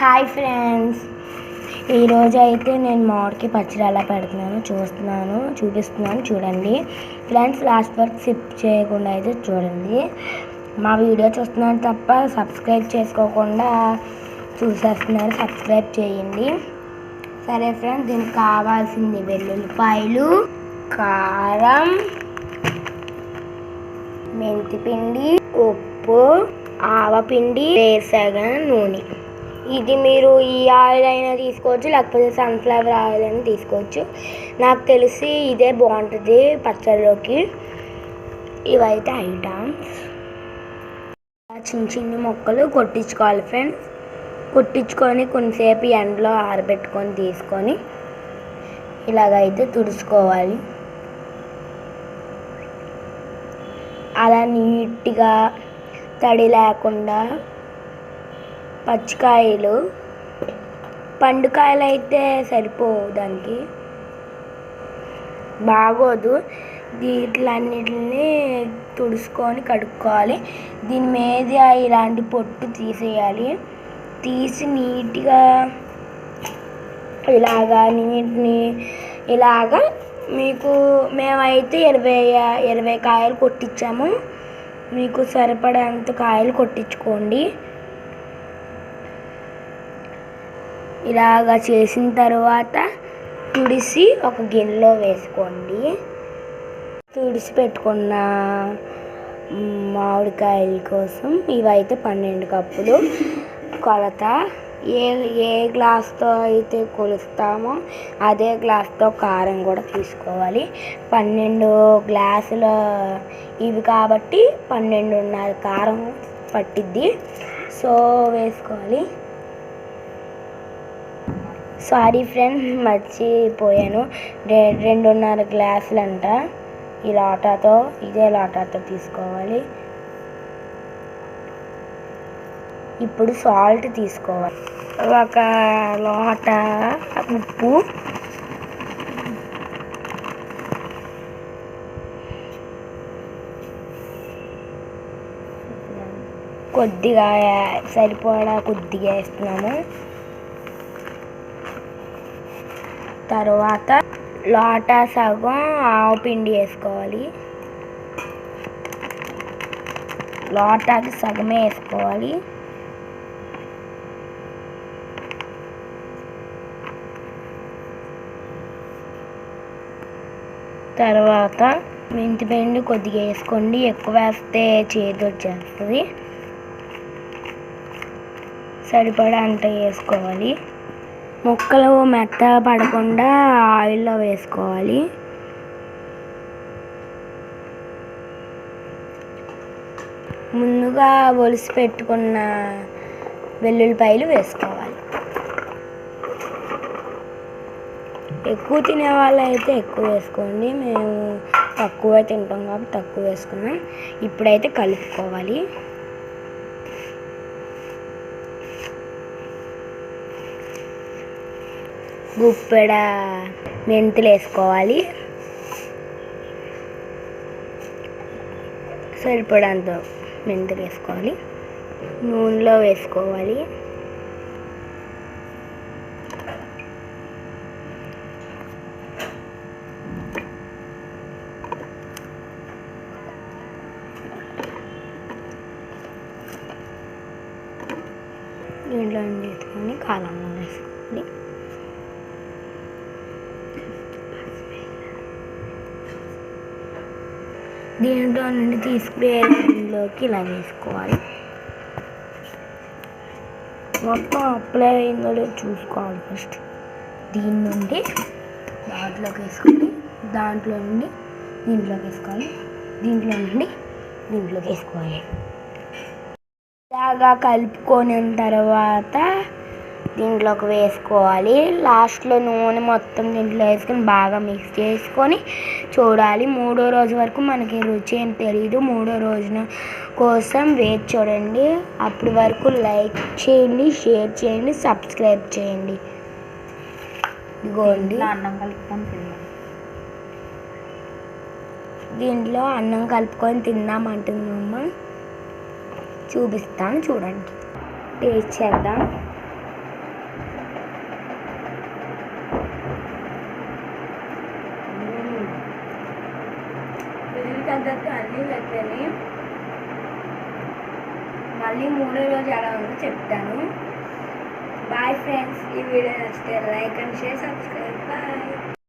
Hi friends. ఈరోజు అయితే నేను మామిడికి పచ్చడి ఎలా పెడుతున్నాను చూస్తున్నాను చూపిస్తున్నాను చూడండి. ఫ్రెండ్స్ లాస్ట్ వరకు సిప్ చేయకుండా అయితే చూడండి. మా వీడియో చూస్తున్నారు తప్ప సబ్స్క్రైబ్ చేసుకోకుండా చూసేస్తున్నారు సబ్స్క్రైబ్ చేయండి. సరే ఫ్రెండ్స్ దీనికి కావాల్సింది వెల్లుల్లిపాయలు కారం మెంతిపిండి ఉప్పు ఆవపిండి వేసగ నూనె. ఇది మీరు ఈ ఆయిల్ అయినా తీసుకోవచ్చు లేకపోతే సన్ఫ్లవర్ ఆయిల్ అయినా తీసుకోవచ్చు. నాకు తెలిసి ఇదే బాగుంటుంది పచ్చళ్ళలోకి ఇవైతే ఐటమ్స్ చిన్న చిన్న మొక్కలు కొట్టించుకోవాలి ఫ్రెండ్స్ కొట్టించుకొని కొంతసేపు ఎండలో ఆరబెట్టుకొని తీసుకొని ఇలాగైతే తుడుచుకోవాలి. అలా నీట్గా తడి లేకుండా పచ్చికాయలు. పండుకాయలు అయితే సరిపోవు దానికి. బాగోదు. దీట్లన్నిటిని తుడుచుకొని కడుక్కోవాలి. దీని మీద ఇలాంటి పొట్టు తీసేయాలి. తీసి నీట్గా ఇలాగా నీటిని ఇలాగా మీకు మేమైతే ఇరవై ఇరవై కాయలు కొట్టించాము మీకు సరిపడేంత కాయలు కొట్టించుకోండి. ఇలాగా చేసిన తర్వాత తుడిసి ఒక గిన్నెలో వేసుకోండి. తుడిసి పెట్టుకున్న మామిడికాయల కోసం ఇవైతే పన్నెండు కప్పులు కొలత. ఏ ఏ గ్లాస్తో అయితే కొలుస్తామో అదే గ్లాస్తో కారం కూడా తీసుకోవాలి. పన్నెండు గ్లాసుల ఇవి కాబట్టి పన్నెండున్నర కారం పట్టిద్ది. సో వేసుకోవాలి. సారీ ఫ్రెండ్స్ మర్చిపోయాను. రె రెండున్నర గ్లాసులు అంట ఈ లాటాతో ఇదే లాటాతో తీసుకోవాలి. ఇప్పుడు సాల్ట్ తీసుకోవాలి. ఒక లోట ఉప్పు. కొద్దిగా సరిపడా కొద్దిగా వేస్తున్నాము తర్వాత లోటా సగం ఆవు పిండి వేసుకోవాలి. లోటాకి సగమే వేసుకోవాలి. తర్వాత మెంతిపిండి కొద్దిగా వేసుకోండి ఎక్కువ వేస్తే చేతి వచ్చేస్తుంది. సరిపడా అంత వేసుకోవాలి. ముక్కలు మెత్తగా పడకుండా ఆయిల్లో వేసుకోవాలి. ముందుగా ఒలిసి పెట్టుకున్న వెల్లుల్లిపాయలు వేసుకోవాలి. ఎక్కువ తినే వాళ్ళైతే ఎక్కువ వేసుకోండి. మేము తక్కువ తింటాం కాబట్టి తక్కువ వేసుకున్నాం. ఇప్పుడైతే కలుపుకోవాలి. గుప్పెడ మెంతులు వేసుకోవాలి. సరిపడంత మెంతులు వేసుకోవాలి. నూనెలో వేసుకోవాలి. దీంట్లో వేసుకొని కాలంలో వేసుకోవాలి. దీంట్లో నుండి తీసుకునే ఇలా వేసుకోవాలి. మొత్తం అప్లై అయిందో చూసుకోవాలి ఫస్ట్ దీని నుండి దాంట్లోకి వేసుకోవాలి. దాంట్లో నుండి దీంట్లోకి వేసుకోవాలి. దీంట్లో నుండి దీంట్లోకి వేసుకోవాలి. ఇలాగా కలుపుకొని తర్వాత దీంట్లోకి వేసుకోవాలి. లాస్ట్లో నూనె మొత్తం దీంట్లో వేసుకొని బాగా మిక్స్ చేసుకొని చూడాలి. మూడో రోజు వరకు మనకి రుచి ఏం తెలియదు మూడో రోజున కోసం వేచి చూడండి. అప్పటి వరకు లైక్ చేయండి షేర్ చేయండి సబ్స్క్రైబ్ చేయండి. ఇదిగోండి. అన్నం కలుపుకొని తిన్నాం దీంట్లో అన్నం కలుపుకొని తిందామంటుందమ్మ చూపిస్తాను చూడండి. టేస్ట్ చేద్దాం. మళ్ళీ మూడో రోజు ఎలా ఉందో చెప్తాను. బాయ్ ఫ్రెండ్స్ ఈ వీడియో నచ్చితే like and share subscribe bye